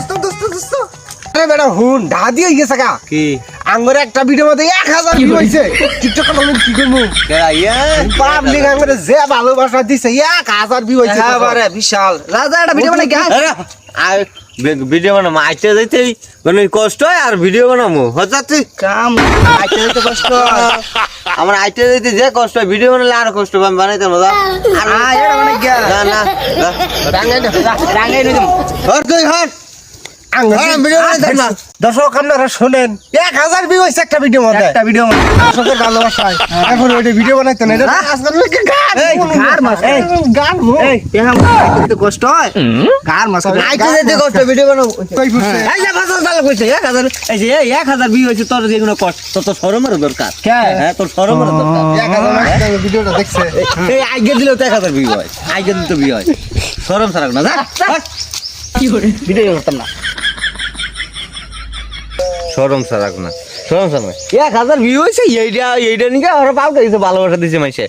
দোস্ত দোস্ত দোস্ত। আরে বেটা হুন ডা দিয়ে গেছে গা। কি? আঙ্গরে একটা ভিডিও মধ্যে এক হাজার ভিউ হয়েছে। টিকটক আমি কি করব? পাবলিক আঙ্গরে যে ভালোবাসা দিছে এক হাজার ভিউ হয়েছে। একেবারে বিশাল। রাজা একটা ভিডিও গা আরে আর ভিডিও বানাবো আইতে যাইতে মানে কষ্ট হয় আর ভিডিও বানাবো কাম আইতে যেতে কষ্ট আমার আইতে যাইতে যে কষ্ট হয় ভিডিও বানালে আরও কষ্ট হবে বানাইতে মজা আ এটা বানাই গা না না না। রাঙ্গাই না হর তুই হর আঙ্গুর হ্যাঁ, ভিডিও বানাই না। দর্শক আপনারা শোনেন। এক হাজার ভিউ হয়েছে একটা ভিডিও মধ্যে একটা ভিডিও দর্শকের ভালোবাসায়। এখন ওইটা ভিডিও বানাইতে না কষ্ট হয়। কার মাছ কষ্ট ভিডিও বানাবো। কই ফুটছে এই যে পাঁচ হাজার কইছে এক হাজার এই যে এক হাজার বিয়ে হয়েছে তোর যেগুলো কষ্ট তোর সরমের দরকার। হ্যাঁ তোর সরমের দরকার। এক হাজার ভিডিওটা দেখছে। এই আগে দিলেও তো এক হাজার বিয়ে হয়। আগে দিলে তো বিয়ে হয়। সরম সারা না যা ভিডিও করতাম না। সরম সারা না সরম সারা এক হাজার ভিউ হয়েছে, এইটা এইটা নিয়ে ওরা পাল্টা দিচ্ছে ভালোবাসা দিছে মাইসে